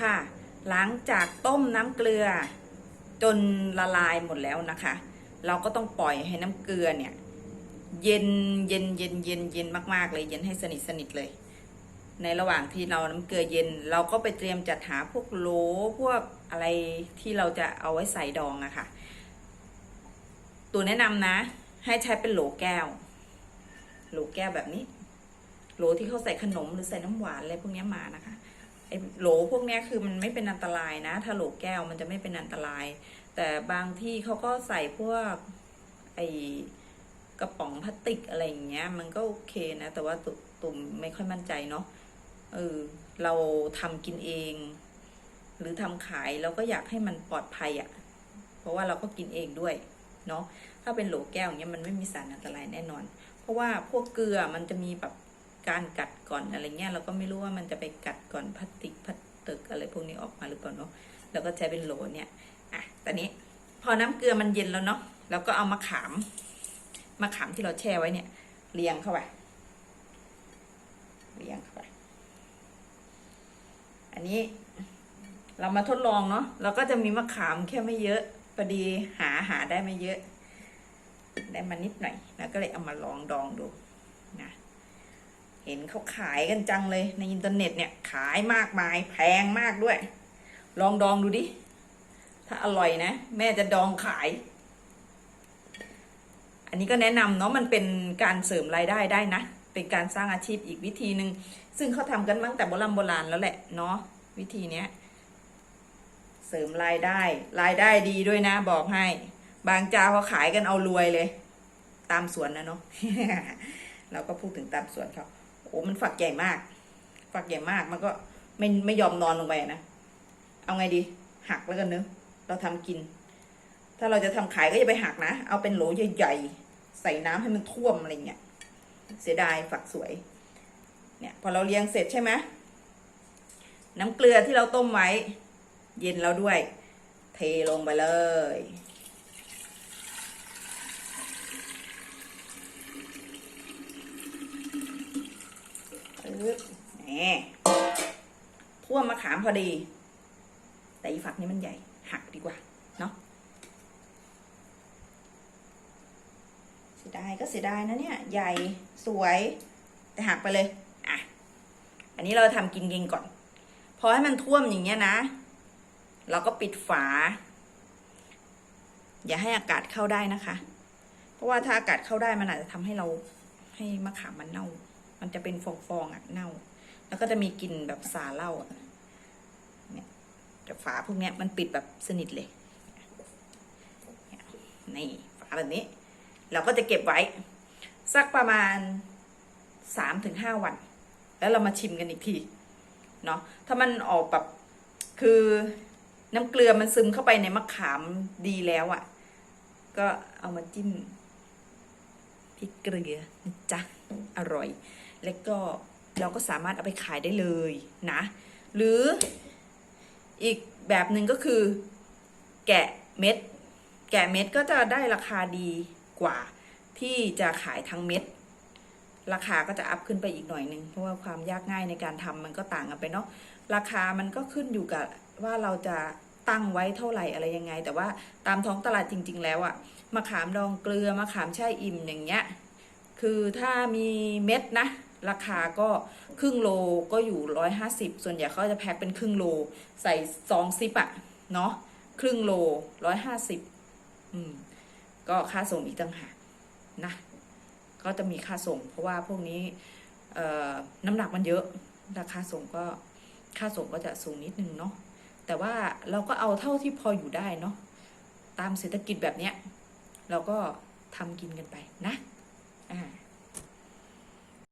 ค่ะ หลังจากต้มน้ำเกลือ จนละลายหมดแล้วนะคะ เราก็ต้องปล่อยให้น้ำเกลือเนี่ย เย็นเย็นเย็นเย็นเย็นมากๆเลย เย็นให้สนิทสนิทเลย ในระหว่างที่เราน้ำเกลือเย็น เราก็ไปเตรียมจัดหาพวกโหลพวกอะไรที่เราจะเอาไว้ใส่ดองอะค่ะ ตัวแนะนำนะ ให้ใช้เป็นโหลแก้ว โหลแก้วแบบนี้โหลที่เขาใส่ขนมหรือใส่น้ำหวานอะไรพวกนี้มานะคะ ไอโหลพวกเนี้ยคือมันไม่เป็นอันตรายนะ ถ้าโหลแก้วมันจะไม่เป็นอันตราย แต่บางที่เขาก็ใส่พวกไอกระป๋องพลาสติกอะไรอย่างเงี้ย มันก็โอเคนะ แต่ว่าตุ่มไม่ค่อยมั่นใจเนาะเออเราทำกินเอง หรือทำขายเราก็อยากให้มันปลอดภัยอะ่ะ เพราะว่าเราก็กินเองด้วยเนาะถ้าเป็นโหลแก้วเงี้ยมันไม่มีสารอันตรายแน่นอน เพราะว่าพวกเกลือมันจะมีแบบ การกัดก่อนอะไรเงี้ยเราก็ไม่รู้ว่ามันจะไปกัดก่อนพลาสติกพลาสติกอะไรพวกนี้ออกมาหรือเปล่าเนาะเราก็ใช้เป็นโหลเนี่ยอะตอนนี้พอน้ำเกลือมันเย็นแล้วเนาะเราก็เอามะขามมะขามที่เราแช่ไว้เนี่ยเรียงเข้าไปเรียงเข้าไปอันนี้เรามาทดลองเนาะเราก็จะมีมะขามแค่ไม่เยอะพอดีหาหาได้ไม่เยอะ ได้มานิดหน่อย แล้วก็เลยเอามาลองดองดูนะ เห็นเขาขายกันจังเลยในอินเทอร์เน็ตเนี่ยขายมากมายแพงมากด้วย ลองดองดูดิ ถ้าอร่อยนะ แม่จะดองขาย อันนี้ก็แนะนำเนาะมันเป็นการเสริมรายได้ได้นะ เป็นการสร้างอาชีพอีกวิธีหนึ่งซึ่งเขาทำกันมาตั้งแต่โบราณโบราณแล้วแหละเนาะวิธีเนี้ยเสริมรายได้ รายได้ดีด้วยนะ บอกให้ บางเจ้าเขาขายกันเอารวยเลย ตามสวนนะเนาะเราก็พูดถึงตามสวนเขา โอ้มันฝักใหญ่มาก ฝักใหญ่มากมันก็ไม่ไม่ยอมนอนลงไปนะเอาไงดี หักแล้วกันเนอะเราทำกิน ถ้าเราจะทำขายก็อย่าไปหักนะ เอาเป็นโหลใหญ่ๆใส่น้ำให้มันท่วมอะไรเงี้ยเสียดายฝักสวย เนี่ย พอเราเลี้ยงเสร็จใช่ไหมน้ำเกลือที่เราต้มไว้ เย็นแล้วด้วย เทลงไปเลย ปึ๊บแหม ท่วมมะขามพอดี แต่อีฝักนี้มันใหญ่ หักดีกว่า เนาะเสียดายก็เสียดายนะเนี่ย ใหญ่สวย แต่หักไปเลย อะ อันนี้เราทำกินกินก่อน พอให้มันท่วมอย่างเงี้ยนะ เราก็ปิดฝา อย่าให้อากาศเข้าได้นะคะ เพราะว่าถ้าอากาศเข้าได้มันอาจจะทำให้เราให้มะขามมันเน่า มันจะเป็นฟองๆอะเน่า แล้วก็จะมีกลิ่นแบบสาเหล้าเนี่ยแต่ฝาพวกเนี้ยมันปิดแบบสนิทเลยนี่ยนี่ฝาแบบนี้ เราก็จะเก็บไว้ สักประมาณสามถึงห้าวัน แล้วเรามาชิมกันอีกทีเนาะถ้ามันออกแบบคือน้ำเกลือมันซึมเข้าไปในมะขามดีแล้วอะ่ะ ก็เอามาจิ้มพริกเกลือนะจ๊ะอร่อย แล้วก็ เราก็สามารถเอาไปขายได้เลยนะ หรืออีกแบบหนึ่งก็คือ แกะเม็ด แกะเม็ดก็จะได้ราคาดีกว่า ที่จะขายทั้งเม็ด ราคาก็จะอัพขึ้นไปอีกหน่อยหนึ่งเพราะว่าความยากง่ายในการทำมันก็ต่างกันไปเนาะราคามันก็ขึ้นอยู่กับว่าเราจะตั้งไว้เท่าไหร่อะไรยังไง แต่ว่าตามท้องตลาดจริง ๆ แล้วอะมะขามดองเกลือมะขามแช่อิ่มอย่างเงี้ยคือถ้ามีเม็ดนะ ราคาก็ครึ่งโลก็อยู่ร้อยห้าสิบส่วนใหญ่เขาจะแพ็คเป็นครึ่งโล ใส่ซองซิปอะเนาะครึ่งโลร้อยห้าสิบอืมก็ค่าส่งอีกต่างหากนะก็จะมีค่าส่ง เพราะว่าพวกนี้เอ่อน้ำหนักมันเยอะ ราคาส่งก็ค่าส่งก็จะสูงนิดนึงเนาะแต่ว่าเราก็เอาเท่าที่พออยู่ได้เนาะตามเศรษฐกิจแบบเนี้ยเราก็ทำกินกันไปนะอ่า